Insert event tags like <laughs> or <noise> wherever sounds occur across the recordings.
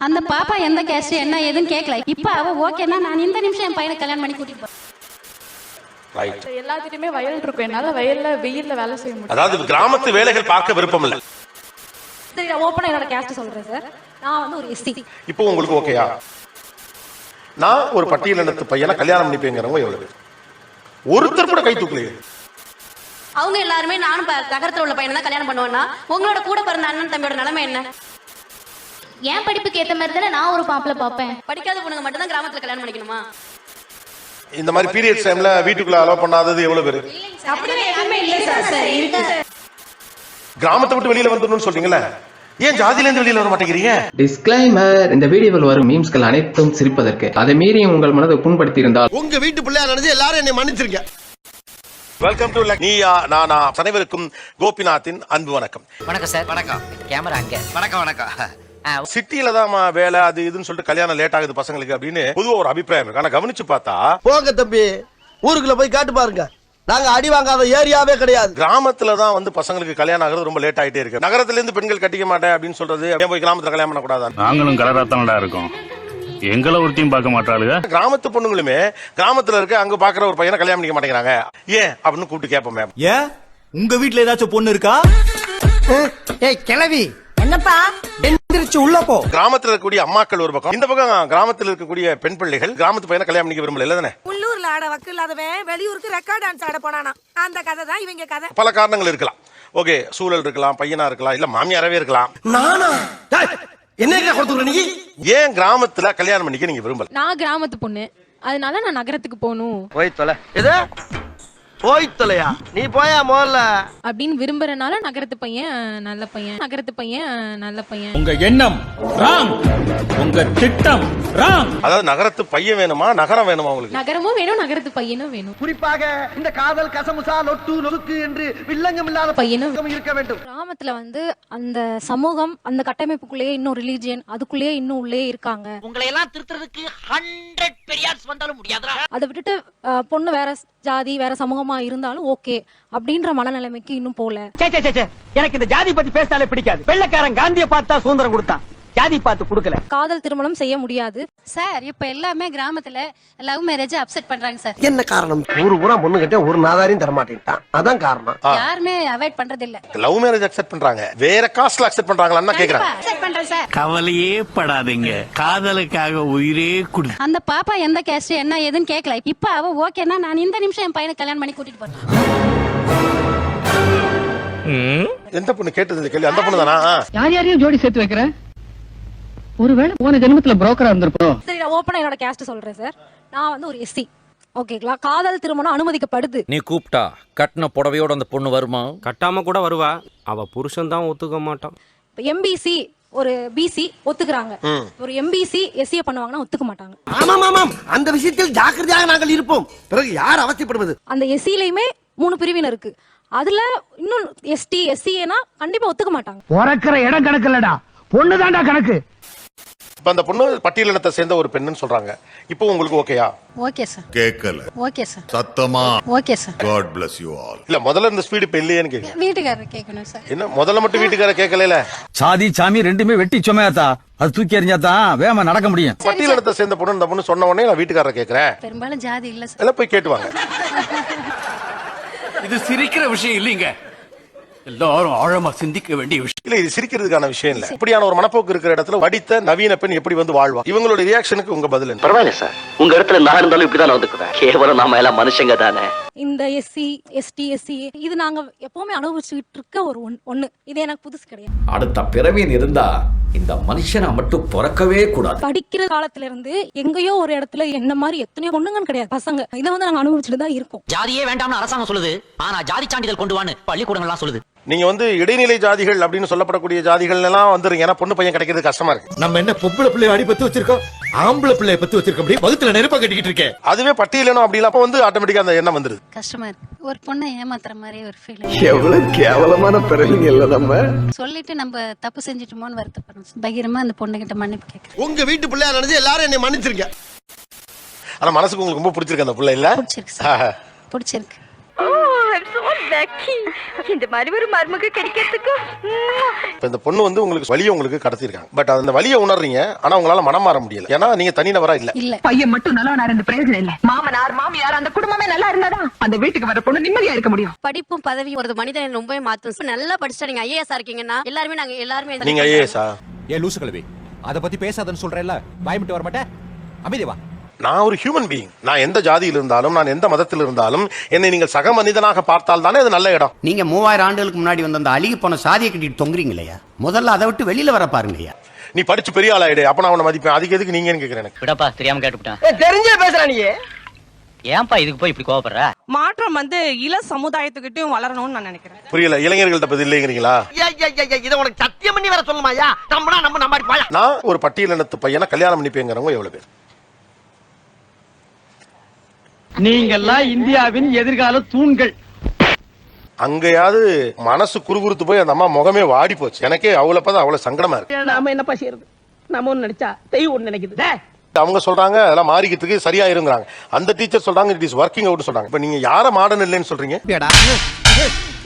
அந்த பாப்பா எந்த கேஸ்ட் என்ன ஏதுன்னு கேட்கல இப்ப அவ ஓகேன்னா நான் இந்த நிமிஷம் என் பையனை கல்யாணம் பண்ணி கூட்டிட்டு போறேன். ரைட் எல்லாத்துலயுமே வயல் இருக்கும் என்னால வயல்ல வெயில்ல வேலை செய்ய முடியும் அதாவது கிராமத்து வேலைகள் பார்க்க விருப்பம் இல்லை. சரி நான் ஓப்பனா என்னோட கேஸ்ட் சொல்றேன் சார் நான் வந்து ஒரு எஸ்சி இப்போ உங்களுக்கு ஓகேயா நான் ஒரு பட்டியலினத்து பையனை கல்யாணம் பண்ணிப்பேங்கிறவங்க எவ்வளவு? ஒருத்தர் கூட கை தூக்கலையே. அவங்க எல்லாருமே நானும் ப- நகரத்துல உள்ள பையனை தான் கல்யாணம் பண்ணுவேன்னா உங்களோட கூட பிறந்த அண்ணன் தம்பியோட நிலைமை என்ன? என் படிப்புக்கு ஏத்த மாதிரி தானே நான் ஒரு மாப்பிள்ளை பார்ப்பேன். படிக்காத பொண்ணுங்க மட்டும் தான் கிராமத்துல கல்யாணம் பண்ணிக்கணுமா? இந்த மாதிரி பீரியட்ஸ் டைம்ல வீட்டுக்குள்ள அலோவ் பண்ணாதது எவ்வளவு பேர்? அப்படின்னு எதுவுமே இல்லை சார் சார் இருக்கு. கிராமத்தை விட்டு வெளியில வந்துடணும்னு சொல்றீங்கல்ல? ஏன் ஜாதியில இருந்து வெளியில வர மாட்டேங்கிறீங்க? டிஸ்க்ளைமர் இந்த வீடியோவில் வரும் மீம்ஸ்கள் அனைத்தும் சிரிப்பதற்கு. அதை மீறி உங்கள் மனதை புண்படுத்தி இருந்தால் உங்க வீட்டு பிள்ளையா நினைச்சு எல்லாரும் என்னை மன்னிச்சிருங்க. வெல்கம் டு நீயா நானா அனைவருக்கும் கோபிநாத்தின் அன்பு வணக்கம். வணக்கம் சார் வணக்கம். கேமரா அங்க. வணக்கம் வணக்கம். சிட்டியில தான் வேலை அது இதுன்னு சொல்லிட்டு கல்யாணம் லேட் ஆகுது பசங்களுக்கு அப்படின்னு பொதுவா ஒரு அபிப்பிராயம் இருக்கு. ஆனா கவனிச்சு பார்த்தா போங்க தம்பி ஊருக்குள்ள போய் காட்டு பாருங்க. நாங்க அடி வாங்காத ஏரியாவே கிடையாது. கிராமத்துல தான் வந்து பசங்களுக்கு கல்யாணம் ஆகுறது ரொம்ப லேட் ஆயிட்டே இருக்கு. நகரத்துல இருந்து பெண்கள் கட்டிக்க மாட்டேன் அப்படின்னு சொல்றது போய் கிராமத்துல கல்யாணம் பண்ணக்கூடாது நாங்களும் கலராத்தானடா இருக்கோம். எங்களை ஒருத்தையும் பார்க்க மாட்டாளுங்க. கிராமத்து பொண்ணுங்களுமே கிராமத்துல இருக்க அங்க பாக்குற ஒரு பையனை கல்யாணம் பண்ணிக்க மாட்டேங்கிறாங்க. ஏன் அப்படின்னு கூப்பிட்டு கேட்போம் மேம் ஏன்? உங்க வீட்ல ஏதாச்சும் பொண்ணு இருக்கா? ஏய் கிளவி என்னப்பா? கிராமத்துல இருக்கக்கூடிய அம்மாக்கள் ஒரு பக்கம். இந்த பக்கம் கிராமத்துல இருக்கக்கூடிய பெண் பிள்ளைகள் கிராமத்து பையனை கல்யாணம் பண்ணிக்க விரும்பல இல்ல தானே? உள்ளூர்ல ஆட வக்கு இல்லாதவன் வெளியூருக்கு ரெக்கார்ட் டான்ஸ் ஆட போனானா? அந்த கதை தான் இவங்க கதை. பல காரணங்கள் இருக்கலாம். ஓகே சூழல் இருக்கலாம் பையனா இருக்கலாம் இல்ல மாமியாரவே இருக்கலாம். நானா? டேய், என்ன நீ? ஏன் கிராமத்துல கல்யாணம் பண்ணிக்க நீங்க விரும்பல? நான் கிராமத்து பொண்ணு. அதனால நான் நகரத்துக்கு போகணும். போய் தொலை. எது? போய் தொலையா நீ போயா முதல்ல அப்படின்னு விரும்புறனால நகரத்து பையன் நல்ல பையன் நகரத்து பையன் நல்ல பையன். உங்க எண்ணம் ராங் உங்க திட்டம் ராங். அதாவது நகரத்து பையன் வேணுமா நகரம் வேணுமா உங்களுக்கு? நகரமும் வேணும் நகரத்து பையனும் வேணும். குறிப்பாக இந்த காதல் கசமுசா லொட்டு நொறுக்கு என்று வில்லங்கம் இல்லாத பையனும் இருக்க வேண்டும். கிராமத்துல வந்து அந்த சமூகம் அந்த கட்டமைப்புக்குள்ளேயே இன்னும் ரிலீஜியன் அதுக்குள்ளேயே இன்னும் உள்ளே இருக்காங்க. உங்களை எல்லாம் திருத்துறதுக்கு ஹண்ட்ரட் பெரியார்ஸ் வந்தாலும் முடியாதுடா. அதை விட்டுட்டு பொண்ணு வேற ஜாதி வேற சமூகமா இருந்தாலும் ஓகே அப்படின்ற மனநிலைமைக்கு இன்னும் போல. எனக்கு இந்த ஜாதி பத்தி பேசினாலே பிடிக்காது. வெள்ளக்காரன் காந்தியை பார்த்தா சுதந்திரம் கொடுத்தான். ஜாதி பார்த்து கொடுக்கல. காதல் திருமணம் செய்ய முடியாது. சார் இப்ப எல்லாமே கிராமத்துல லவ் மேரேஜ் அப்செட் பண்றாங்க சார். என்ன காரணம்? ஊரு பூரா பொண்ணு கிட்ட ஒரு நாதாரையும் தர மாட்டேன்ட்டான் அதான் காரணம். யாருமே அவாய்ட் பண்றது இல்ல லவ் மேரேஜ் அக்செப்ட் பண்றாங்க. வேற காஸ்ட்ல அக்செப்ட் பண்றாங்களான்னு கேக்குறாங்க. அக்செப்ட் பண்றேன் சார். கவலையே படாதீங்க. காதலுக்காக உயிரே குடு. அந்த பாப்பா எந்த கேஸ்ட் என்ன ஏதுன்னு கேட்கல இப்ப அவ ஓகேன்னா நான் இந்த நிமிஷம் என் பையனை கல்யாணம் பண்ணி கூட்டிட்டு போறேன். எந்த பொண்ணு கேட்டது கேள்வி? அந்த பொண்ணு தானா யார் யாரையும் ஜோடி சேர்த்து வைக்கிற? ஒருவேளை போன ஜென்மத்துல புரோக்கரா இருந்திருப்போம் சரி நான் ஓப்பனா என்னோட கேஸ்ட் சொல்றேன் சார் நான் வந்து ஒரு எஸ்சி ஓகேங்களா காதல் திருமணம் அனுமதிக்கப்படுது. நீ கூப்பிட்டா கட்டின புடவையோட அந்த பொண்ணு வருமா? கட்டாம கூட வருவா. அவ புருஷன் தான் ஒத்துக்க மாட்டான். எம்பிசி ஒரு பிசி ஒத்துக்கிறாங்க. ஒரு எம்பிசி எஸ்சியை பண்ணுவாங்கன்னா ஒத்துக்க மாட்டாங்க. ஆமாம் ஆமாம் அந்த விஷயத்தில் ஜாக்கிரதையாக நாங்கள் இருப்போம். பிறகு யார் அவசியப்படுவது? அந்த எஸ்சிலையுமே மூணு பிரிவினர் இருக்கு. அதுல இன்னும் எஸ்டி எஸ்சிஏனா கண்டிப்பா ஒத்துக்க மாட்டாங்க. பிறக்கிற இடம் கணக்கு இல்லடா பொண்ணுதான்டா கணக்கு. இப்ப அந்த பொண்ணு பட்டியலினத்தை சேர்ந்த ஒரு பெண்ணுன்னு சொல்றாங்க. இப்போ உங்களுக்கு ஓகேயா? Okay sir. கேட்கல ஓகே சார். சத்தமா? Okay sir. God bless you all இல்ல முதல்ல இந்த ஸ்பீடு இப்ப இல்லையேன்னு கேக்குறேன். வீட்டுக்காரர் கேட்கணும் சார். என்ன முதல்ல மட்டும் வீட்டுக்கார கேட்கல சாதி சாமி ரெண்டுமே வெட்டி சுமையாத்தா? அது தூக்கி எறிஞ்சாதான் வேகமா நடக்க முடியும். பட்டியலினத்தை சேர்ந்த பொண்ணு இந்த பொண்ணு சொன்ன உடனே நான் வீட்டுக்காரரை கேக்குறேன். பெரும்பாலும் ஜாதி இல்ல சார். எல்லாம் போய் கேட்டுவாங்க. <laughs> இது சிரிக்கிற விஷயம் இல்லைங்க. எல்லாரும் ஆழமா சிந்திக்க வேண்டிய விஷயம். இல்ல இது சிரிக்கிறதுக்கான விஷயம் இல்ல. இப்படியான ஒரு மனப்போக்கு இருக்கிற இடத்துல படித்த நவீன பெண் எப்படி வந்து வாழ்வா? இவங்களோட ரியாக்ஷனுக்கு உங்க பதில் பரவாயில்ல சார். உங்க இடத்துல நான் இருந்தாலும் இப்படிதான் நடந்துக்குவேன். கேவலம் நாம எல்லாம் மனுஷங்க தானே. இந்த எஸ்சி எஸ்டி எஸ்சி இது நாங்க எப்பவுமே அனுபவிச்சுட்டு இருக்க ஒரு ஒண்ணு. இது எனக்கு புதுசு கிடையாது. அடுத்த பிறவின் இருந்தா இந்த மனுஷனை மட்டும் பிறக்கவே கூடாது. படிக்கிற காலத்துல இருந்து எங்கேயோ ஒரு இடத்துல என்ன மாதிரி எத்தனையோ பொண்ணுங்கன்னு கிடையாது. பசங்க. இதை வந்து நாங்க அனுபவிச்சுட்டு தான் இருக்கோம். ஜாதியே வேண்டாம்னு அரசாங்கம் சொல்லுது. ஆனா ஜாதி சான்றிதழ் கொண்டு வான்னு பள்ளிக்கூடங்கள்லாம் சொல்லுது. நீங்க வந்து இடைநிலை ஜாதிகள் அப்படின்னு சொல்லப்படக்கூடிய ஜாதிகள் எல்லாம் வந்துருங்க. ஏன்னா பொண்ணு பையன் கிடைக்கிறது கஷ்டமா இருக்கு. நம்ம என்ன பொம்பளை பிள்ளைய அடி பத்து வச்சிருக்கோம்? ஆம்பளை பிள்ளைய பத்து வச்சிருக்க முடியும் வகுத்துல நெருப்ப கட்டிக்கிட்டு இருக்கேன் அதுவே பட்டியலினம் அப்படி அப்ப வந்து ஆட்டோமேட்டிக்கா அந்த எண்ணம் வந்துருது. கஷ்டமா இருக்கு. ஒரு பொண்ணை ஏமாத்துற மாதிரி ஒரு ஃபீலிங் எவ்வளவு கேவலமான பிறவிங்க இல்ல நம்ம. சொல்லிட்டு நம்ம தப்பு செஞ்சுட்டோமோன்னு வருத்தப்படுறோம். பகிரமா அந்த பொண்ணுகிட்ட மன்னிப்பு கேட்கறேன் உங்க வீட்டு பிள்ளையா நினைச்சு எல்லாரும் என்னை மன்னிச்சிருங்க. ஆனா மனசுக்கு உங்களுக்கு ரொம்ப பிடிச்சிருக்கு அந்த பிள்ளை இல்ல? பிடிச்சிருக்கு சார். பிடிச்சிருக்கு. லக்கி. இந்த மாதிரி ஒரு மருமக கிடைக்கிறதுக்கு இப்ப இந்த பொண்ணு வந்து உங்களுக்கு வலியை உங்களுக்கு கடத்திருக்காங்க பட் அந்த வலியை உணர்றீங்க ஆனா உங்களால மனம் மாற முடியல. ஏன்னா நீங்க தனிநபரா இல்ல. இல்ல. பையன் மட்டும் நல்லவனா இருந்து பிரயோஜனம் இல்ல. மாமனார் மாமியார் அந்த குடும்பமே நல்லா இருந்தாதான் அந்த வீட்டுக்கு வர பொண்ணு நிம்மதியா இருக்க முடியும். படிப்பும் பதவியும் ஒரு மனிதனை ரொம்பவே மாத்தும். நல்லா படிச்சா நீங்க ஐஏஎஸ் இருக்கீங்கன்னா எல்லாருமே நாங்க எல்லாருமே நீங்க ஐஏஎஸ்ஆ ஏ லூசு கழுவி. அத பத்தி பேசாதன்னு சொல்றேன்ல. பயமிட்டு வர மாட்டேன் அமைதி வா. நான் ஒரு ஹியூமன் பீயிங் நான் எந்த ஜாதியில் இருந்தாலும் நான் எந்த மதத்தில் இருந்தாலும் என்னை நீங்கள் சக மனிதனாக பார்த்தால் தானே அது நல்ல இடம். நீங்க மூவாயிரம் ஆண்டுகளுக்கு முன்னாடி வந்த அந்த அழுகி போன சாதியை கட்டிட்டு தொங்குறீங்களையா முதல்ல அதை விட்டு வெளியில வர பாருங்கய்யா நீ படிச்சு பெரிய ஆளாயிடு அப்ப நான் உன்னை மதிப்பேன். அதுக்கு எதுக்கு நீங்கன்னு கேக்குறேன் எனக்கு? விடப்பா தெரியாம கேட்டுவிட்டேன் தெரிஞ்சே பேசுற நீ. ஏன்பா இதுக்கு போய் இப்படி கோவப்படுற? மாற்றம் வந்து இள சமுதாயத்துக்கிட்டையும் வளரணும்னு நான் நினைக்கிறேன். புரியல இளைஞர்கள்ட்ட பத்தி இல்லைங்கிறீங்களா? இதை உனக்கு சத்தியம் பண்ணி வர சொல்லுமாயா நம்மனா நம்ம நம்பாடி பாயா நான் ஒரு பட்டியலினத்து பையனை கல்யாணம் பண்ணிப்பேங்கிறவங்க எவ்வளவு பேர்? நீங்கெல்லாம் இந்தியாவின் எதிர்கால தூண்கள். அங்கேயாவது மனசு குறுகுறுத்து போய் அந்த அம்மா முகமே வாடி போச்சு. எனக்கே அவ்வளவு பார்த்தா அவ்வளவு சங்கடமா இருக்கு. நாம என்னப்பா செய்யறது? நம்ம ஒண்ணு நினைச்சா தெய்வம் ஒண்ணு நினைக்குது. அவங்க சொல்றாங்க அதெல்லாம் மாறிக்கிறதுக்கு சரியா இருங்கிறாங்க அந்த டீச்சர் சொல்றாங்க இட் இஸ் ஒர்க்கிங் அவுட் சொல்றாங்க. இப்ப நீங்க யார மாடர்ன் இல்லைன்னு சொல்றீங்க?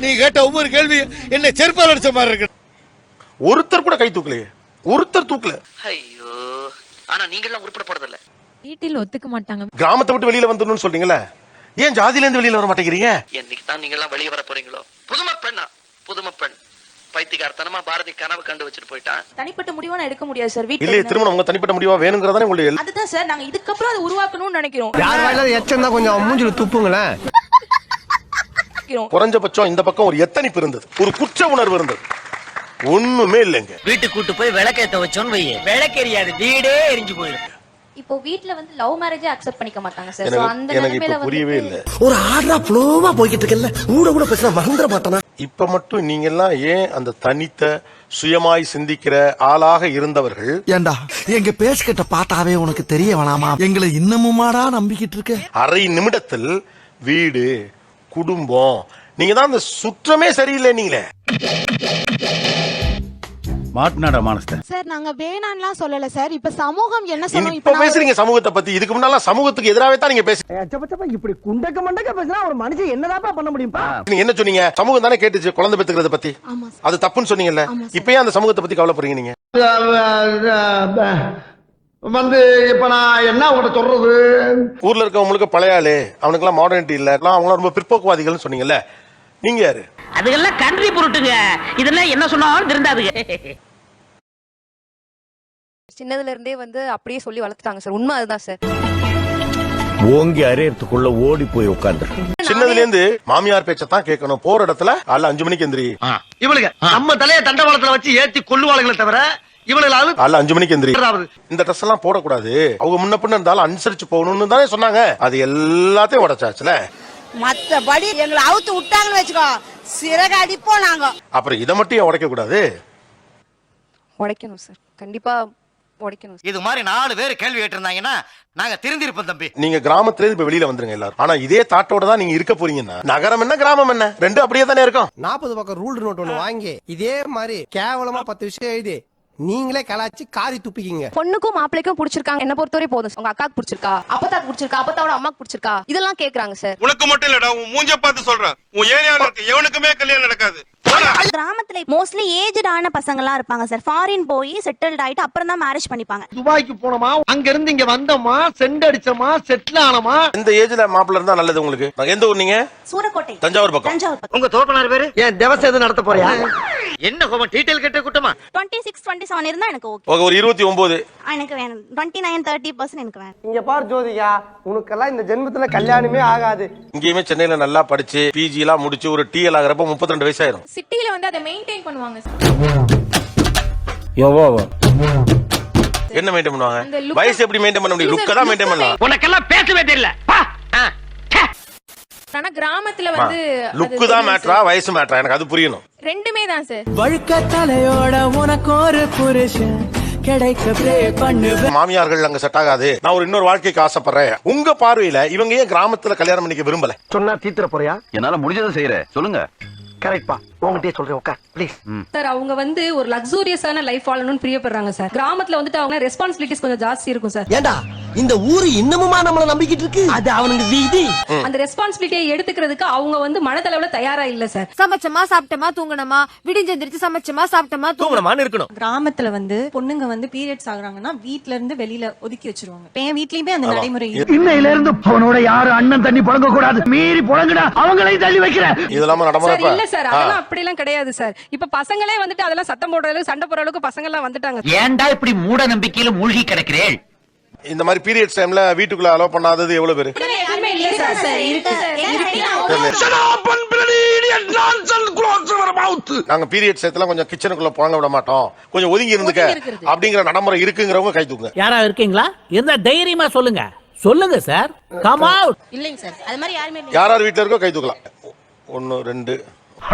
நீ கேட்ட ஒவ்வொரு கேள்வி என்ன செருப்பால் அடிச்ச மாதிரி இருக்கு. ஒருத்தர் கூட கை தூக்கலையே. ஒருத்தர் தூக்கல. ஐயோ. ஆனா நீங்க எல்லாம் உருப்படப்படுறது இல்ல வீட்டில் ஒத்துக்க மாட்டாங்க. கிராமத்தை விட்டு வெளியில வந்துடணும்னு சொல்றீங்களே ஏன் ஜாதியில இருந்து வெளியில வர மாட்டேங்கிறீங்க? என்னைக்கு தான் நீங்க எல்லாம் வெளியே வர போறீங்களோ? புதுமை பெண்ணா? புதுமை பெண். பைத்தியக்காரத்தனமா பாரதி கனவு கண்டு வச்சுட்டு போயிட்டான். தனிப்பட்ட முடிவா நான் எடுக்க முடியாது சார் இல்லையே திருமணம் உங்க தனிப்பட்ட முடிவா வேணுங்கிறதானே உங்களுடைய எல்- அதுதான் சார் நாங்க இதுக்கப்புறம் அதை உருவாக்கணும்னு நினைக்கிறோம். யார் வாயில எச்சம் தான் கொஞ்சம் மூஞ்சில துப்புங்களேன். குறைஞ்சபட்சம் இந்த பக்கம் ஒரு எத்தனிப்பு இருந்தது. ஒரு குற்ற உணர்வு இருந்தது. ஒண்ணுமே இல்லைங்க. வீட்டுக்கு கூட்டு போய் விளக்கேத்த வச்சோன்னு வையே. விளக்கெரியாது வீடே எரிஞ்சு போயிடும். இப்போ வீட்ல வந்து லவ் மேரேஜே அக்செப்ட் பண்ணிக்க மாட்டாங்க சார். எனக்கு எனக்கு இப்ப புரியவே இல்ல. ஒரு ஆர்டரா ஃப்ளோவா போய்கிட்டு இருக்கல ஊட கூட பேசினா மறந்துட மாட்டானா? இப்ப மட்டும் நீங்க எல்லாம் ஏன் அந்த தனித்த சுயமாய் சிந்திக்கிற ஆளாக இருந்தவர்கள்? ஏண்டா எங்க பேசுகிட்ட பார்த்தாவே உனக்கு தெரிய வேணாமா? எங்களை இன்னமுமாடா நம்பிக்கிட்டு இருக்க? அரை நிமிடத்தில் வீடு குடும்பம் நீங்க தான் அந்த சுற்றமே சரியில்லை நீங்களே மாட்டுனாடா மானஸ்த சார் நாங்க வேணான்லாம் சொல்லல சார். இப்ப சமூகம் என்ன நீங்க இப்ப பேசுறீங்க சமூகத்தை பத்தி. இதுக்கு முன்னால சமூகத்துக்கு எதிராவே தான் நீங்க பேசுறீங்க இப்படி குண்டக்க மண்டக்க பேசினா ஒரு மனுஷன் என்னதாப்பா பண்ண முடியும்பா? நீங்க என்ன சொன்னீங்க? சமூகம் தானே கேட்டுச்சு குழந்தை பெத்துக்கிறத பத்தி. ஆமா அது தப்புன்னு சொன்னீங்கல்ல. இப்பயே அந்த சமூகத்தை பத்தி கவலைப்படுறீங்க நீங்க? வந்து இப்ப நான் என்ன உங்கள்கிட்ட சொல்றது? ஊர்ல இருக்கவங்களுக்கு பழைய ஆளு. அவனுக்கு எல்லாம் மாடர்னிட்டி இல்ல. எல்லாம் அவங்க ரொம்ப பிற்போக்குவாதிகள்னு சொன்னீங்கல்ல. நீங்க யாரு? அதுக்கெல்லாம் கன்றி பொருட்டுங்க. இதெல்லாம் என்ன சொன்னாலும் திருந்தாதுங்க. சின்னதுல இருந்தே வந்து அப்படியே சொல்லி வளர்த்துட்டாங்க சார். உண்மை அதுதான் சார். ஓங்கி அரையறதுக்குள்ள ஓடி போய் உட்கார்ந்து சின்னதுல இருந்து மாமியார் பேச்சத்தான் கேட்கணும். போற இடத்துல அல்ல அஞ்சு மணிக்கு எந்திரி. இவளுங்க நம்ம தலைய தண்டவாளத்துல வச்சு ஏத்தி கொள்ளுவாளுங்களே தவிர இவளுகளாவது அல்ல அஞ்சு மணிக்கு எந்திரி. இந்த ட்ரெஸ் எல்லாம் போடக்கூடாது. அவங்க முன்ன பின்ன இருந்தாலும் அனுசரிச்சு போகணும்னு தானே சொன்னாங்க. அது எல்லாத்தையும் உடைச்சாச்சுல. மத்தபடி எங்களை அவுத்து விட்டாங்கன்னு வச்சுக்கோ. சிறகு அடிப்போம் நாங்க. அப்புறம் இதை மட்டும் ஏன் உடைக்க கூடாது உடைக்கணும் சார். கண்டிப்பா உடைக்கணும். இது மாதிரி நாலு பேர் கேள்வி கேட்டிருந்தாங்கன்னா நாங்க திருந்திருப்போம் தம்பி. நீங்க கிராமத்துல இருந்து இப்ப வெளியில வந்துருங்க எல்லாரும். ஆனா இதே தாட்டோட தான் நீங்க இருக்க போறீங்கன்னா நகரம் என்ன கிராமம் என்ன? ரெண்டு அப்படியே தானே இருக்கும். நாற்பது பக்கம் ரூல் நோட் ஒண்ணு வாங்கி இதே மாதிரி கேவலமா பத்து விஷயம் எழுதி நீங்களே கலாச்சி காரி துப்பிக்கிங்க. பொண்ணுக்கும் மாப்பிளைக்கும் பிடிச்சிருக்காங்க. என்ன பொறுத்தவரை போதும். உங்க அக்காக்கு பிடிச்சிருக்கா? அப்பத்தாக்கு பிடிச்சிருக்கா? அப்பத்தாவோட அம்மாக்கு பிடிச்சிருக்கா? இதெல்லாம் கேக்குறாங்க சார் உனக்கு மட்டும் இல்லடா உன் மூஞ்ச பார்த்து சொல்றேன். உன் ஏரியால இருக்க எவனுக்குமே கல்யாணம் நடக்காது. கிராமத்துல மோஸ்ட்லி ஏஜ்ட் ஆன பசங்க எல்லாம் இருப்பாங்க சார் ஃபாரின் போய் செட்டில்ட் ஆயிட்டு அப்புறம் தான் மேரேஜ் பண்ணிப்பாங்க. துபாய்க்கு போனோமா? அங்க இருந்து இங்க வந்தோமா? செண்ட் அடிச்சோமா? செட்டில் ஆனோமா? இந்த ஏஜ்ல மாப்பிள்ள இருந்தா நல்லது உங்களுக்கு. எந்த ஊர் நீங்க? சூரக்கோட்டை. தஞ்சாவூர் பக்கம். தஞ்சாவூர் உங்க தோப்பனார் பேரு? ஏன் தேவசம் எதுவும் நடத்த போறியா? என்ன கோபம்? டீடைல் கேட்ட கூட்டமா? டுவெண்ட்டி சிக்ஸ் டுவெண்ட்டி செவன் இருந்தா எனக்கு ஓகே ஓகே, ஒரு இருபத்தி ஒன்பது. எனக்கு வேணும். டுவெண்ட்டி நைன் தேர்ட்டி பர்சன்ட் எனக்கு வேணும். இங்க பாரு ஜோதிகா உனக்கெல்லாம் இந்த ஜென்மத்துல கல்யாணமே ஆகாது. இங்கேயுமே சென்னையில நல்லா படிச்சு பிஜி எல்லாம் முடிச்சு ஒரு டிஎல் ஆகிறப்ப முப்பத்தி ரெண்டு வயசாயிரும் சிட்டில வந்து அதை மெயின்டைன் பண்ணுவாங்க சார் என்ன மெயின்டைன் பண்ணுவாங்க? வயசு எப்படி மெயின்டைன் பண்ண முடியும்? லுக்க தான் மெயின்டைன் பண்ணலாம். உனக்கெல்லாம் பேசவே தெரியல. ஆனா கிராமத்துல வந்து லுக்கு தான் மேட்ரா வயசு மேட்ரா எனக்கு அது புரியணும். ரெண்டுமே தான் சார் வழுக்க தலையோட உனக்கு ஒரு புருஷன் கிடைக்க ப்ரே பண்ணு மாமியார்கள் அங்க செட் ஆகாது. நான் ஒரு இன்னொரு வாழ்க்கைக்கு ஆசைப்படுறேன். உங்க பார்வையில இவங்க ஏன் கிராமத்துல கல்யாணம் பண்ணிக்க விரும்பல? சொன்னா தீத்துற போறியா? என்னால முடிஞ்சதை செய்யறேன். சொல்லுங்க. கரெக்ட்பா உங்ககிட்டயே சொல்றேன் உட்கார். ப்ளீஸ் சார் அவங்க வந்து ஒரு லக்ஸூரியஸான லைஃப் வாழணும்னு பிரியப்படுறாங்க சார். கிராமத்துல வந்துட்டு அவங்க ரெஸ்பான்சிபிலிட்டிஸ் கொஞ்சம் ஜாஸ்தி இருக்கும் சார். ஏண்டா? இந்த ஊரு இன்னமுமா நம்மள நம்பிக்கிட்டு இருக்கு? அது அவனுக்கு வீதி. அந்த ரெஸ்பான்சிபிலிட்டியை எடுத்துக்கிறதுக்கு அவங்க வந்து மனதளவுல தயாரா இல்ல சார். சமைச்சமா சாப்பிட்டமா தூங்கணுமா விடிஞ்செந்திரிச்சு சமைச்சமா சாப்பிட்டமா தூங்கணுமான்னு இருக்கணும். கிராமத்துல வந்து பொண்ணுங்க வந்து பீரியட்ஸ் ஆகுறாங்கன்னா வீட்ல இருந்து வெளியில ஒதுக்கி வச்சிருவாங்க. என் வீட்லயுமே அந்த நடைமுறை இருக்கு. இன்னையில இருந்து அவனோட யாரு அண்ணன் தண்ணி புழங்க கூடாது மீறி புழங்குடா அவங்களையும் தள்ளி வைக்கிற இது இல்லாம நடைமுறை சார் இல்ல சார். அதெல்லாம் அப்படி எல்லாம் கிடையாது சார் இப்ப பசங்களே வந்துட்டு அதெல்லாம் சத்தம் போடுற அளவுக்கு சண்டை போடுற அளவுக்கு பசங்க எல்லாம் வந்துட்டாங்க ஏன்டா இப்படி மூட நம்பிக்கையில மூழ்கி கிடக்கிறேன் இந்த மாதிரி பீரியட்ஸ் டைம்ல வீட்டுக்குள்ள அலோ பண்ணாதது எவ்வளவு பேரு? எதுவுமே இல்ல சார் சார் இருக்கு. சார் இருக்கு நாங்க பீரியட்ஸ் எல்லாம் கொஞ்சம் கிச்சனுக்குள்ள புழங்க விட மாட்டோம். கொஞ்சம் ஒதுங்கி இருந்துக்க. அப்படிங்கிற நடைமுறை இருக்குங்கிறவங்க கை தூக்குங்க. யாரா இருக்கீங்களா? இருந்தா தைரியமா சொல்லுங்க. சொல்லுங்க சார் கம் அவுட் இல்லைங்க சார் அது மாதிரி யாருமே இல்லை யார் யார் வீட்டுல இருக்கோ கை தூக்கலாம். ஒன்னு ரெண்டு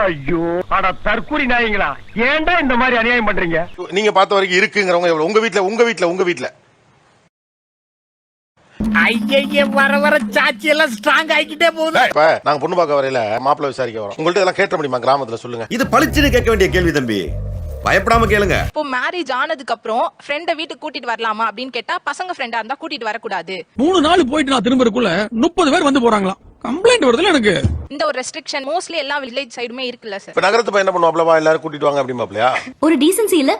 ஐயோ அட தற்கூரி நாயங்களா. ஏன்டா இந்த மாதிரி அநியாயம் பண்றீங்க? நீங்க பார்த்த வரைக்கும் இருக்குங்கிறவங்க எவ்வளவு? உங்க வீட்ல உங்க வீட்ல உங்க வீட்ல. ஐய வர வர சாட்சி எல்லாம் ஸ்ட்ராங் ஆகிக்கிட்டே போகுது. இப்ப நாங்க பொண்ணு பார்க்க வரையில மாப்பிள்ளை விசாரிக்க வரோம். உங்கள்ட்ட இதெல்லாம் கேட்ட முடியுமா? கிராமத்துல சொல்லுங்க. இது பளிச்சுன்னு கேட்க வேண்டிய கேள்வி தம்பி. பயப்படாம கேளுங்க. இப்போ மேரேஜ் ஆனதுக்கு அப்புறம் ஃப்ரெண்ட வீட்டுக்கு கூட்டிட்டு வரலாமா அப்படின்னு கேட்டா பசங்க ஃப்ரெண்டா இருந்தா கூட்டிட்டு வரக்கூடாது. மூணு நாள் போயிட்டு நான் திரும்பறதுக்குள்ள முப்பது பேர் வந்து போறாங்களாம். கம்ப்ளைண்ட் வருதுல எனக்கு. இந்த ஒரு ரெஸ்ட்ரிக்ஷன் மோஸ்ட்லி எல்லா வில்லேஜ் சைடுமே இருக்குல்ல சார் இப்ப நகரத்து பையன் என்ன பண்ணுவாப்லவா எல்லாரும் கூட்டிட்டு வாங்க அப்படிமாப்லையா ஒரு டீசன்சி இல்ல?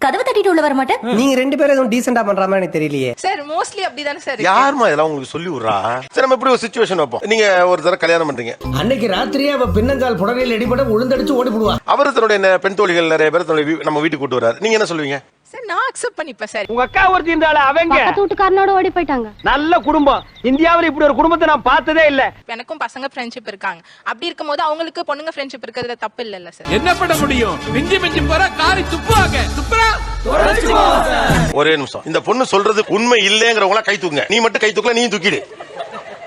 கதவை தட்டிட்டு உள்ள வர மாட்டேன்? நீங்க ரெண்டு பேரும் எதுவும் டீசெண்டா பண்ற மாதிரி எனக்கு தெரியலையே. சார் மோஸ்ட்லி அப்படிதானே சார் யாருமா இதெல்லாம் உங்களுக்கு சொல்லி விடுறா? சரி நம்ம இப்படி ஒரு சுச்சுவேஷன் வைப்போம். நீங்க ஒரு தடவை கல்யாணம் பண்றீங்க. அன்னைக்கு ராத்திரியே அவ பின்னங்கால் புடவையில் அடிபட உளுந்தடிச்சு ஓடி போடுவா அவர் தன்னுடைய என்ன பெண் தோழிகள் நிறைய பேர் தன்னுடைய வீ- நம்ம வீட்டுக்கு கூட்டு வராரு நீங்க என்ன சொல்லுவீங்க? சார் நான் அக்செப்ட் பண்ணிப்பேன் சார். உங்க அக்கா ஒருத்தி இருந்தால அவங்க. வீட்டுக்காரனோட ஓடி போயிட்டாங்க. நல்ல குடும்பம். இந்தியாவுல இப்படி ஒரு குடும்பத்தை நான் பார்த்ததே இல்ல. எனக்கும் பசங்க ஃப்ரெண்ட்ஷிப் இருக்காங்க. அப்படி இருக்கும்போது அவங்களுக்கு பொண்ணுங்க ஃப்ரெண்ட்ஷிப் இருக்கிறதுல தப்பு இல்லல்ல சார். என்ன பண்ண முடியும்? மிஞ்சி மிஞ்சி போற காரி துப்புவாங்க. துப்புறா? ஒரே நிமிஷம். இந்த பொண்ணு சொல்றது உண்மை இல்லைங்கிறவங்கள கை தூக்குங்க. நீ மட்டும் கை தூக்கல நீ தூக்கிடு.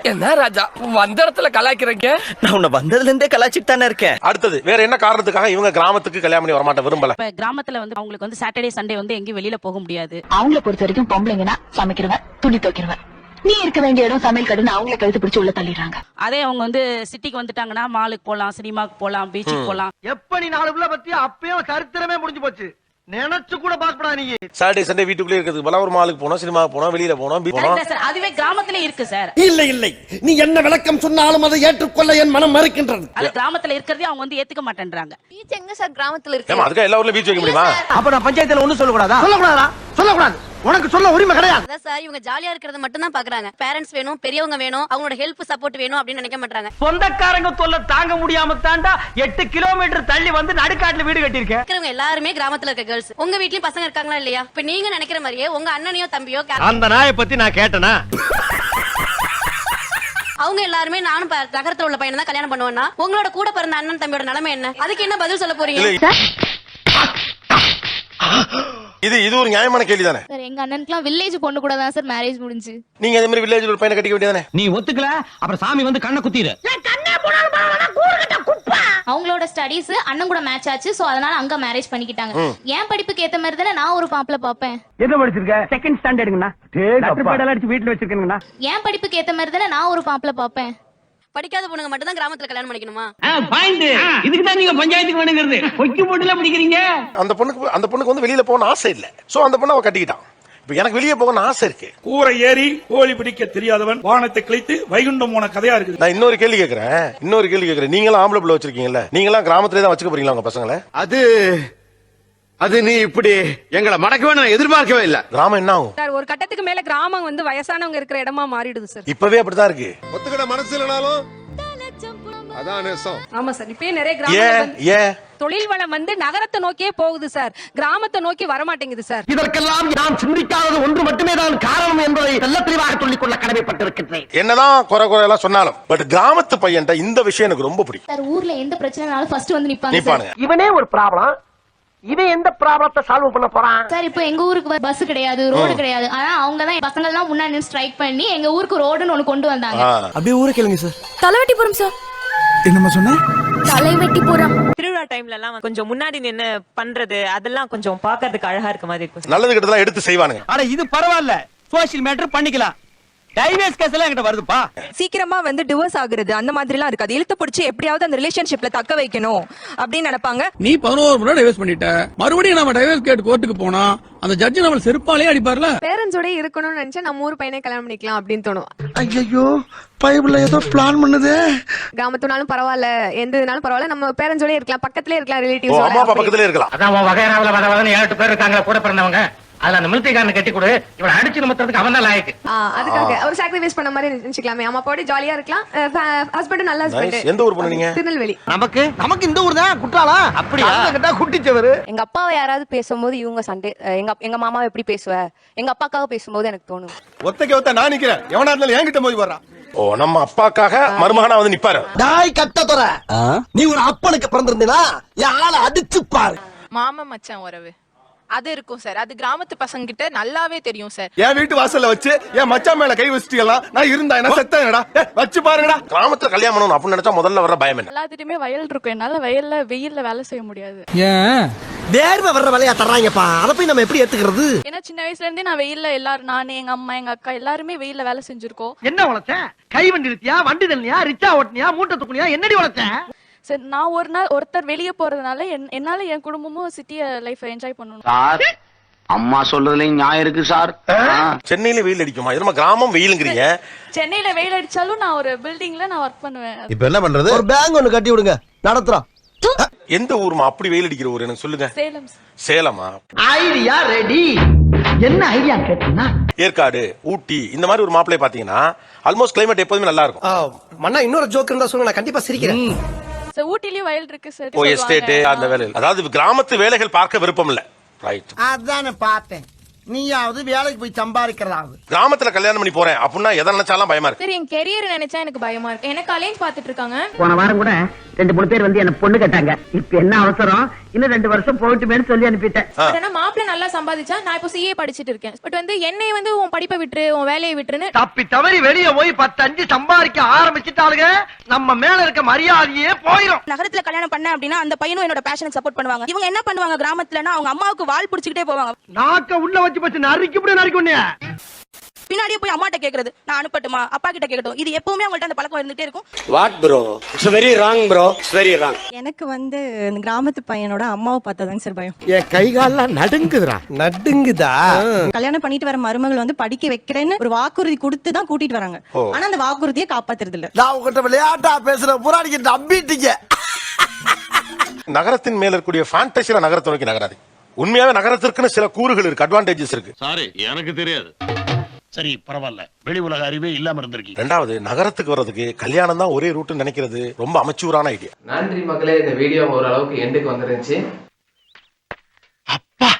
என்ன ராஜா வந்த இடத்துல கலாய்க்கிறீங்க? நான் உன்னை வந்ததுல இருந்தே கலாய்ச்சிட்டு தானே இருக்கேன். அடுத்தது வேற என்ன காரணத்துக்காக இவங்க கிராமத்துக்கு கல்யாணம் பண்ணி வரமாட்ட விரும்பல? இப்ப கிராமத்துல வந்து அவங்களுக்கு வந்து சாட்டர்டே சண்டே வந்து எங்கேயும் வெளியில போக முடியாது. அவங்கள பொறுத்த வரைக்கும் பொம்பளைங்கன்னா சமைக்கிறவன் துணி துவைக்கிறவன். நீ இருக்க வேண்டிய இடம் சமையல் கடுன்னு அவங்கள கழுத்து பிடிச்சு உள்ள தள்ளிடுறாங்க. அதே அவங்க வந்து சிட்டிக்கு வந்துட்டாங்கன்னா மாலுக்கு போலாம் சினிமாக்கு போலாம் பீச்சுக்கு போலாம். எப்ப நீ நாலு புள்ள பத்தி அப்பயும் சரித்திரமே முடிஞ்சு போச்சு. நினைச்சு கூட பாக்கப்படா நீ சாட்டர்டே சண்டே வீட்டுக்குள்ளே இருக்கிறதுக்கு பதிலா ஒரு மாலுக்கு போனோம் சினிமாவுக்கு போனோம் வெளியில போனோம் போனோம். சார் அதுவே கிராமத்துல இருக்கு சார் இல்லை இல்லை. நீ என்ன விளக்கம் சொன்னாலும் அதை ஏற்றுக்கொள்ள என் மனம் மறுக்கின்றது. அது கிராமத்துல இருக்கிறதே அவங்க வந்து ஏத்துக்க மாட்டேன்றாங்க. பீச் எங்க சார் கிராமத்துல ஏமா அதுக்காக எல்லா ஊர்லயும் பீச் வைக்க முடியுமா? அப்ப நான் பஞ்சாயத்துல ஒண்ணு சொல்லக்கூடாதா? சொல்லக்கூடாதா சொல்லக்கூடாது. உனக்கு சொல்ல உரிமை கிடையாது. அதான் சார் இவங்க ஜாலியா இருக்கிறத மட்டும் தான் பாக்குறாங்க. பேரண்ட்ஸ் வேணும் பெரியவங்க வேணும் அவங்களோட ஹெல்ப் சப்போர்ட் வேணும் அப்படின்னு நினைக்க மாட்டாங்க சொந்தக்காரங்க தொல்லை தாங்க முடியாம தாண்டா எட்டு கிலோமீட்டர் தள்ளி வந்து நடுக்காட்டுல வீடு கட்டியிருக்கேன் இருக்கிறவங்க எல்லாருமே கிராமத்துல இருக்க கேர்ள்ஸ் உங்க வீட்லயும் பசங்க இருக்காங்களா இல்லையா? இப்ப நீங்க நினைக்கிற மாதிரியே உங்க அண்ணனையோ தம்பியோ அந்த நாயை பத்தி நான் கேட்டனா? அவங்க எல்லாருமே நானும் ப- நகரத்துல உள்ள பையனை தான் கல்யாணம் பண்ணுவேன்னா உங்களோட கூட பிறந்த அண்ணன் தம்பியோட நிலைமை என்ன? அதுக்கு என்ன பதில் சொல்ல போறீங்க? இது இது ஒரு நியாயமான கேள்வி தானே சார் எங்க அண்ணனுக்குலாம் வில்லேஜ் பொண்ணு கூட தான் சார் மேரேஜ் முடிஞ்சு. நீங்க அதே மாதிரி வில்லேஜ்ல ஒரு பையனை கட்டிக்க வேண்டியதானே நீ ஒத்துக்கல அப்புறம் சாமி வந்து கண்ணை குத்திரு. அவங்களோட ஸ்டடீஸ் அண்ணன் கூட மேட்ச் ஆச்சு சோ அதனால அங்க மேரேஜ் பண்ணிக்கிட்டாங்க. என் படிப்புக்கு ஏத்த மாதிரி தானே நான் ஒரு மாப்பிள்ள பாப்பேன் என்ன படிச்சிருக்க? செகண்ட் ஸ்டாண்டர்டுங்கண்ணா லெட்டர் பேட் அடிச்சு வீட்டுல வச்சிருக்கேங்கண்ணா. என் படிப்புக்கு ஏத்த மாதிரி தானே நான் ஒரு மாப்பிள்ள பாப்பேன் படிக்காத பொண்ணுங்க மட்டும் தான் கிராமத்துல கல்யாணம் பண்ணிக்கணுமா? இதுக்கு தான் நீங்க பஞ்சாயத்துக்கு வேணுங்கிறது. கொக்கி போட்டுல பிடிக்கிறீங்க? அந்த பொண்ணுக்கு அந்த பொண்ணுக்கு வந்து வெளியில போகணும்னு ஆசை இல்ல. சோ அந்த பொண்ணை அவ கட்டிக்கிட்டான். இப்ப எனக்கு வெளியே போகணும்னு ஆசை இருக்கு. கூரை ஏறி கோழி பிடிக்க தெரியாதவன் வானத்தை கிழித்து வைகுண்டம் போன கதையா இருக்குது. நான் இன்னொரு கேள்வி கேக்குறேன். இன்னொரு கேள்வி கேக்குறேன். நீங்களும் ஆம்பளை பிள்ளை வச்சிருக்கீங்கல்ல. நீங்களாம் கிராமத்திலே தான் வச்சுக்க போறீங்களா உங்க பசங்களை? அது அது நீ இப்படி எங்களை மடக்கவே நான் எதிர்பார்க்கவே இல்ல. கிராமம் என்ன ஆகும்? சார் ஒரு கட்டத்துக்கு மேல கிராமம் வந்து வயசானவங்க இருக்கிற இடமா மாறிடுது சார். இப்பவே அப்படிதான் இருக்கு. ஒத்துக்கிட மனசு இல்லனாலும் அதான் நேசம். ஆமா சார் இப்பயே நிறைய கிராமம் ஏன் தொழில் வளம் வந்து நகரத்தை நோக்கியே போகுது சார். கிராமத்தை நோக்கி வர மாட்டேங்குது சார். இதற்கெல்லாம் நான் சிந்திக்காதது ஒன்று மட்டுமே தான் காரணம் என்பதை நல்ல தெளிவாக சொல்லிக் கொள்ள கடமைப்பட்டிருக்கின்றேன். என்னதான் குறை குறை எல்லாம் சொன்னாலும் பட் கிராமத்து பையன்ட்ட இந்த விஷயம் எனக்கு ரொம்ப பிடிக்கும். சார் ஊர்ல எந்த பிரச்சனைனாலும் ஃபர்ஸ்ட் வந்து நிப்பாங்க இவனே ஒரு ப்ராப்ளம் இவன் எந்த ப்ராப்ளத்தை சால்வ் பண்ண போறான்? சார் இப்போ எங்க ஊருக்கு பஸ் கிடையாது ரோடு கிடையாது. ஆனா அவங்க தான் பசங்க எல்லாம் முன்னாடி ஸ்ட்ரைக் பண்ணி எங்க ஊருக்கு ரோடுன்னு ஒண்ணு கொண்டு வந்தாங்க. அப்படியே ஊரை கேளுங்க சார். தலைவெட்டிபுரம் சார். என்னம்மா சொன்ன? தலைவெட்டிபுரம். திருவிழா டைம்ல எல்லாம் கொஞ்சம் முன்னாடி நின்னு பண்றது அதெல்லாம் கொஞ்சம் பாக்குறதுக்கு அழகா இருக்க மாதிரி இருக்கும் நல்லது கெட்டதெல்லாம் எடுத்து செய்வானுங்க. அட இது பரவாயில்ல. சோசியல் மேட்டர் பண்ணிக்கலாம். டைவேஸ் கேஸ் எல்லாம் என்கிட்ட வருதுப்பா. சீக்கிரமா வந்து டிவோர்ஸ் ஆகுறது அந்த மாதிரி எல்லாம் இருக்காது. இழுத்து பிடிச்சி எப்படியாவது அந்த ரிலேஷன்ஷிப்ல தக்க வைக்கணும் அப்படின்னு நினைப்பாங்க. நீ பதினோரு முறை டைவர்ஸ் பண்ணிட்ட. மறுபடியும் நம்ம டைவர்ஸ் கேட்டு கோர்ட்டுக்கு போனா அந்த ஜட்ஜி நம்ம செருப்பாலே அடிப்பார்ல? பேரண்ட்ஸோட இருக்கணும்னு நினைச்சா நம்ம ஊர் பையனை கல்யாணம் பண்ணிக்கலாம் அப்படின்னு தோணும். ஐயோ பைபிள்ல ஏதோ பிளான் பண்ணுது. கிராமத்துனாலும் பரவாயில்ல எந்த இதுனாலும் பரவாயில்ல. நம்ம பேரண்ட்ஸோட இருக்கலாம் பக்கத்துலயே இருக்கலாம் ஓ அம்மா அப்பா ரிலேட்டிவ்ஸ் பக்கத்துல இருக்கலாம். அதான் வர ஏழு எட்டு பேர் இருக்காங்க கூட பிறந்தவங்க. அதுல அந்த மிலிட்டரிக்காரனை கட்டி கொடு. இவனை அடிச்சு நிமித்துறதுக்கு அவன் தான் லாயக்கு. அதுக்காக அவர் சாக்ரிஃபைஸ் பண்ண மாதிரி நினைச்சுக்கலாமே. அம்மா அப்பாவோட ஜாலியா இருக்கலாம். ஹஸ்பண்டும் நல்ல Nice. எந்த ஊர் பொண்ணு நீங்க? திருநெல்வேலி. நமக்கு? நமக்கு இந்த ஊர் தான் குற்றாலா அப்படியா? கிட்டா குட்டிச்சவரு. எங்க அப்பாவை யாராவது பேசும்போது இவங்க சண்டே எங்க எங்க மாமாவை எப்படி பேசுவ? எங்க அப்பாக்காக பேசும்போது எனக்கு தோணும். ஒத்தைக்கு ஒத்த நான் நிக்கிறேன். எவனா இருந்தாலும் என்கிட்ட மோதி வர்றான் ஓ நம்ம அப்பாக்காக மருமகனா வந்து நிப்பாரு. டாய் கட்ட தொற. நீ ஒரு அப்பனுக்கு பிறந்திருந்தீனா என் ஆளை அடிச்சு பாரு மாமா மச்சான் உறவு. அது இருக்கும் சார் அது கிராமத்து பசங்க கிட்ட நல்லாவே தெரியும் சார் என் வீட்டு வாசல்ல வச்சு என் மச்சான் மேல கை வச்சுட்டீங்களா நான் இருந்தா என்ன செத்தேன்டா வச்சு பாருங்கடா. கிராமத்துல கல்யாணம் பண்ணணும் அப்படின்னு நினைச்சா முதல்ல வர பயம் என்ன? எல்லாத்துட்டுமே வயல் இருக்கும். என்னால வயல்ல வெயில்ல வேலை செய்ய முடியாது. ஏன்? வேர்வை வர்ற வேலையா தர்றாங்கப்பா. அதை போய் நம்ம எப்படி ஏத்துக்கிறது? ஏன்னா சின்ன வயசுல இருந்தே நான் வெயில்ல எல்லாரும் நானு எங்க அம்மா எங்க அக்கா எல்லாருமே வெயில்ல வேலை செஞ்சிருக்கோம். என்ன உழைச்ச? கை வண்டி நிறுத்தியா? வண்டி தள்ளியா ரிச்சா ஓட்டினியா? மூட்டை தூக்குனியா என்னடி உழைச்ச? சரி நான் ஒரு நாள் ஒருத்தர் வெளியே போறதுனால என்- என்னால என் குடும்பமும் சிட்டிய லைஃப் என்ஜாய் பண்ணணும். சார் அம்மா சொல்றதுலயும் நியாயம் இருக்கு சார். சென்னையில வெயில் அடிக்குமா? இது நம்ம கிராமம் வெயிலுங்கிறீங்க? சென்னையில வெயில் அடிச்சாலும் நான் ஒரு பில்டிங்ல நான் ஒர்க் பண்ணுவேன். இப்ப என்ன பண்றது? ஒரு பேங்க் ஒண்ணு கட்டி விடுங்க. நடத்துறோம் எந்த ஊர்மா அப்படி வெயில் அடிக்கிற ஊர்? எனக்கு சொல்லுங்க. சேலம் சேலமா? Idea ready. என்ன ஐடியா கேட்டீங்கன்னா? ஏற்காடு ஊட்டி இந்த மாதிரி ஒரு மாப்பிளை பாத்தீங்கன்னா ஆல்மோஸ்ட் கிளைமேட் எப்போதுமே நல்லா இருக்கும். மண்ணா இன்னொரு ஜோக் இருந்தா சொல்லுங்க. நான் கண்டிப்பா சிரிக்கிறேன். சார் ஊட்டிலயும் வயல் இருக்கு சார் ஓ எஸ்டேட் அந்த வேலை அதாவது கிராமத்து வேலைகள் பார்க்க விருப்பம் இல்ல. ரைட் அதானே பார்த்தேன். நீயாவது வேலைக்கு போய் சம்பாதிக்கிறதாவது. கிராமத்துல கல்யாணம் பண்ணி போறேன் அப்படின்னா எதை நினைச்சாலும் பயமா இருக்கு. சார் என் கெரியர் நினைச்சா எனக்கு பயமா இருக்கு. எனக்கு அலைன்ஸ் பாத்துட்டு இருக்காங்க. போன வாரம் கூட ரெண்டு மூணு பேர் வந்து என்ன பொண்ணு கேட்டாங்க. இப்ப என்ன அவசரம்? இன்னும் ரெண்டு வருஷம் போயிட்டுமேனு சொல்லி அனுப்பிட்டேன். பட் ஆனா மாப்பிள்ள நல்லா சம்பாதிச்சா நான் இப்போ சிஏ படிச்சிட்டு இருக்கேன். பட் வந்து என்னை வந்து உன் படிப்பை விட்டுரு உன் வேலையை விட்டுருன்னு தப்பி தவறி வெளியே போய் பத்து அஞ்சு சம்பாதிக்க ஆரம்பிச்சுட்டாளுங்க. நம்ம மேல இருக்க மரியாதையே போயிரும். நகரத்துல கல்யாணம் பண்ண அப்படின்னா அந்த பையனும் என்னோட பேஷனுக்கு சப்போர்ட் பண்ணுவாங்க. இவங்க என்ன பண்ணுவாங்க கிராமத்துலன்னா அவங்க அம்மாவுக்கு வால் பிடிச்சிக்கிட்டே போவாங்க. நாக்க உள்ள வச்சு பச்சு நறுக்கி இப்படி நறுக்கி உன்னைய. பின்னாடியே போய் அம்மாட்ட கேக்குறது. நான் அனுப்பட்டுமா? அப்பா கிட்ட கேட்கட்டும் இது எப்பவுமே அவங்கள்ட்ட அந்த பழக்கம் இருந்துட்டே இருக்கும். What bro it's very wrong bro it's very wrong எனக்கு வந்து இந்த கிராமத்து பையனோட அம்மாவை பார்த்தாதாங்க சார் பயம். என் கை கால்லாம் நடுங்குதுடா. நடுங்குதா? கல்யாணம் பண்ணிட்டு வர மருமகள் வந்து படிக்க வைக்கிறேன்னு ஒரு வாக்குறுதி கொடுத்து தான் கூட்டிட்டு வராங்க. ஆனா அந்த வாக்குறுதியை காப்பாத்துறது இல்ல நான் உங்ககிட்ட விளையாட்டா பேசுற புறாடிக்கு நம்பிட்டீங்க. நகரத்தின் மேல இருக்கக்கூடிய ஃபேண்டசியில நகரத்தை நோக்கி நகராது. உண்மையாவே நகரத்திற்குன்னு சில கூறுகள் இருக்கு அட்வான்டேஜஸ் இருக்கு. சாரி எனக்கு தெரியாது. சரி பரவாயில்ல. வெளி உலக அறிவே இல்லாம இருந்திருக்கீங்க. ரெண்டாவது நகரத்துக்கு வர்றதுக்கு கல்யாணம் தான் ஒரே ரூட்னு நினைக்கிறது ரொம்ப அமைச்சூரான ஐடியா நன்றி மக்களே இந்த வீடியோ ஓரளவுக்கு எண்டுக்கு வந்துருந்துச்சு. அப்பா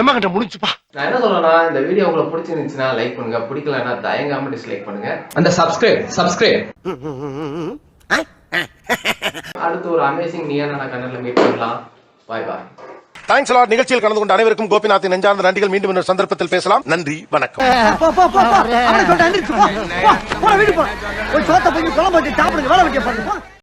எம்மா கிட்ட முடிச்சுப்பா நான் என்ன சொல்றேன்னா இந்த வீடியோ உங்களுக்கு பிடிச்சிருந்துச்சுன்னா லைக் பண்ணுங்க பிடிக்கலன்னா தயங்காம டிஸ்லைக் பண்ணுங்க. அந்த சப்ஸ்கிரைப் சப்ஸ்கிரைப் அடுத்து ஒரு அமேசிங் நீயான கண்ணல மீட் பண்ணலாம். பாய் பாய் தேங்க்ஸ் லாட் நிகழ்ச்சியில் கலந்து கொண்ட அனைவருக்கும் கோபிநாத்தின் நெஞ்சார்ந்த நன்றிகள். மீண்டும் இன்னொரு சந்தர்ப்பத்தில் பேசலாம். நன்றி. வணக்கம். சாப்பிடுங்க. வேலை வைக்க பாருங்க.